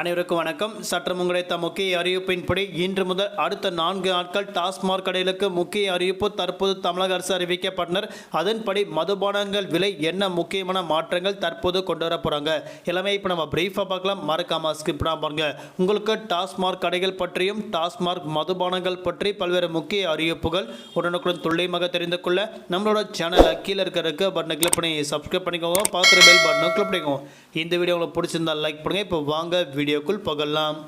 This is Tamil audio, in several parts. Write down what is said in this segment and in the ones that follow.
அனைவருக்கும் வணக்கம். சற்று முன்கிடைத்த முக்கிய அறிவிப்பின்படி இன்று முதல் அடுத்த நான்கு நாட்கள் டாஸ்மாக் கடைகளுக்கு முக்கிய அறிவிப்பு தற்போது தமிழக அரசு அறிவிக்கப்பட்டனர். அதன்படி மதுபானங்கள் விலை என்ன முக்கியமான மாற்றங்கள் தற்போது கொண்டு வர போகிறாங்க எல்லாமே இப்போ நம்ம பிரீஃபாக பார்க்கலாம். மறக்காம ஸ்கிப் பண்ணாம பாருங்க. உங்களுக்கு டாஸ்மாக் கடைகள் பற்றியும் டாஸ்மாக் மதுபானங்கள் பற்றி பல்வேறு முக்கிய அறிவிப்புகள் உடனுக்குடன் துல்லியமாக தெரிந்து கொள்ள நம்மளோட சேனலை கீழே இருக்கிறதுக்கு பட்டனை கிளிக் பண்ணி சப்ஸ்கிரைப் பண்ணிக்கோங்க. பார்க்குற பெல் பட்டனை கிளிக் பண்ணிக்கோங்க. இந்த வீடியோ உங்களுக்கு பிடிச்சிருந்தா லைக் பண்ணுங்க. இப்போ வாங்க வீடியோக்குள் போகலாம்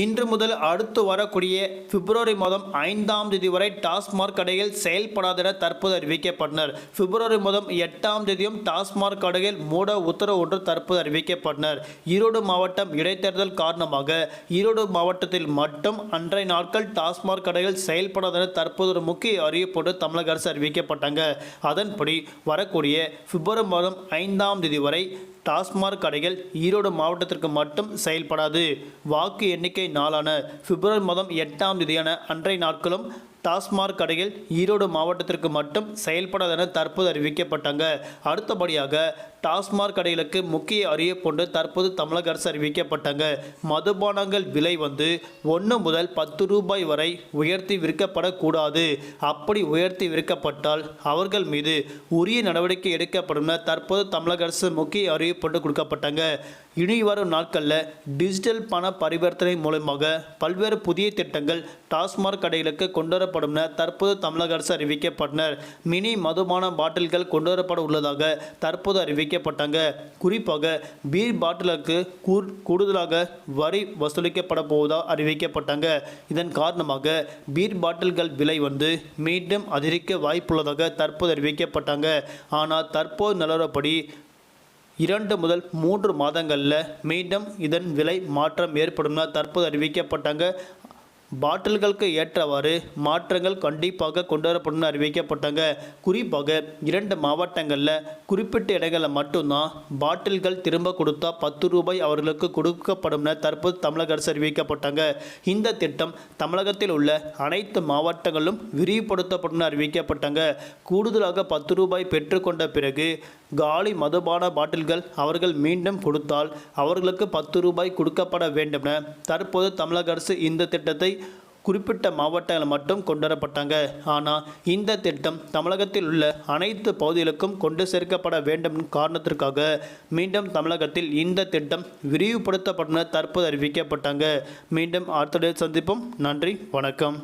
இன்று முதல் அடுத்து வரக்கூடிய பிப்ரவரி மாதம் ஐந்தாம் தேதி வரை டாஸ்மாக் கடைகள் செயல்படாத என தற்போது அறிவிக்கப்பட்டனர். பிப்ரவரி மாதம் எட்டாம் தேதியும் டாஸ்மாக் கடைகள் மூட உத்தரவு ஒன்று தற்போது அறிவிக்கப்பட்டனர். ஈரோடு மாவட்டம் இடைத்தேர்தல் காரணமாக ஈரோடு மாவட்டத்தில் மட்டும் அன்றைய நாட்கள் டாஸ்மாக் கடைகள் செயல்படாத என தற்போது ஒரு முக்கிய அறிவிப்போடு தமிழக அரசு அறிவிக்கப்பட்டாங்க. அதன்படி வரக்கூடிய பிப்ரவரி மாதம் ஐந்தாம் தேதி வரை டாஸ்மாக் கடைகள் ஈரோடு மாவட்டத்திற்கு மட்டும் செயல்படாது. வாக்கு எண்ணிக்கை நாளான பிப்ரவரி மாதம் எட்டாம் தேதியான அன்றைய நாட்களும் டாஸ்மாக் கடைகள் ஈரோடு மாவட்டத்திற்கு மட்டும் செயல்படாது என தற்போது அறிவிக்கப்பட்டாங்க. அடுத்தபடியாக டாஸ்மாக் கடைகளுக்கு முக்கிய அறிவிப்பொன்று தற்போது தமிழக அரசு அறிவிக்கப்பட்டாங்க. மதுபானங்கள் விலை வந்து ஒன்று முதல் பத்து ரூபாய் வரை உயர்த்தி விற்கப்படக்கூடாது. அப்படி உயர்த்தி விற்கப்பட்டால் அவர்கள் மீது உரிய நடவடிக்கை எடுக்கப்படும் என தற்போது தமிழக அரசு முக்கிய அறிவிப்பொன்று கொடுக்கப்பட்டாங்க. இனி வரும் நாட்களில் டிஜிட்டல் பண பரிவர்த்தனை மூலமாக பல்வேறு புதிய திட்டங்கள் டாஸ்மாக் கடைகளுக்கு கொண்டுவரப்படும் என தற்போது தமிழக அரசு அறிவிக்கப்பட்டனர். மினி மதுபான பாட்டில்கள் கொண்டு வரப்பட உள்ளதாக தற்போது அறிவிக்கப்பட்டாங்க. குறிப்பாக பீர் பாட்டிலுக்கு கூர் கூடுதலாக வரி வசூலிக்கப்பட போவதாக அறிவிக்கப்பட்டாங்க. இதன் காரணமாக பீர் பாட்டில்கள் விலை வந்து மீண்டும் அதிகரிக்க வாய்ப்புள்ளதாக தற்போது அறிவிக்கப்பட்டாங்க. ஆனால் தற்போது நிலவரப்படி இரண்டு முதல் மூன்று மாதங்களில் மீண்டும் இதன் விலை மாற்றம் ஏற்படும் தற்போது அறிவிக்கப்பட்டாங்க. பாட்டில்களுக்கு ஏற்றவாறு மாற்றங்கள் கண்டிப்பாக கொண்டு வரப்படும் அறிவிக்கப்பட்டாங்க. குறிப்பாக இரண்டு மாவட்டங்களில் குறிப்பிட்ட இடங்களில் மட்டும்தான் பாட்டில்கள் திரும்ப கொடுத்தா பத்து ரூபாய் அவர்களுக்கு கொடுக்கப்படும் தற்போது தமிழக அரசு அறிவிக்கப்பட்டாங்க. இந்த திட்டம் தமிழகத்தில் உள்ள அனைத்து மாவட்டங்களிலும் விரிவுபடுத்தப்படும் அறிவிக்கப்பட்டாங்க. கூடுதலாக பத்து ரூபாய் பெற்றுக்கொண்ட பிறகு காலி மதுபான பாட்டில்கள் அவர்கள் மீண்டும் கொடுத்தால் அவர்களுக்கு பத்து ரூபாய் கொடுக்கப்பட வேண்டும் தற்போது தமிழக அரசு இந்த திட்டத்தை குறிப்பிட்ட மாவட்டங்கள் மட்டும் கொண்டு வரப்பட்டாங்க ஆனால் இந்த திட்டம் தமிழகத்தில் உள்ள அனைத்து பகுதிகளுக்கும் கொண்டு சேர்க்கப்பட வேண்டும் காரணத்திற்காக மீண்டும் தமிழகத்தில் இந்த திட்டம் விரிவுபடுத்தப்படும் என தற்போது அறிவிக்கப்பட்டாங்க. மீண்டும் அடுத்த சந்திப்போம். நன்றி வணக்கம்.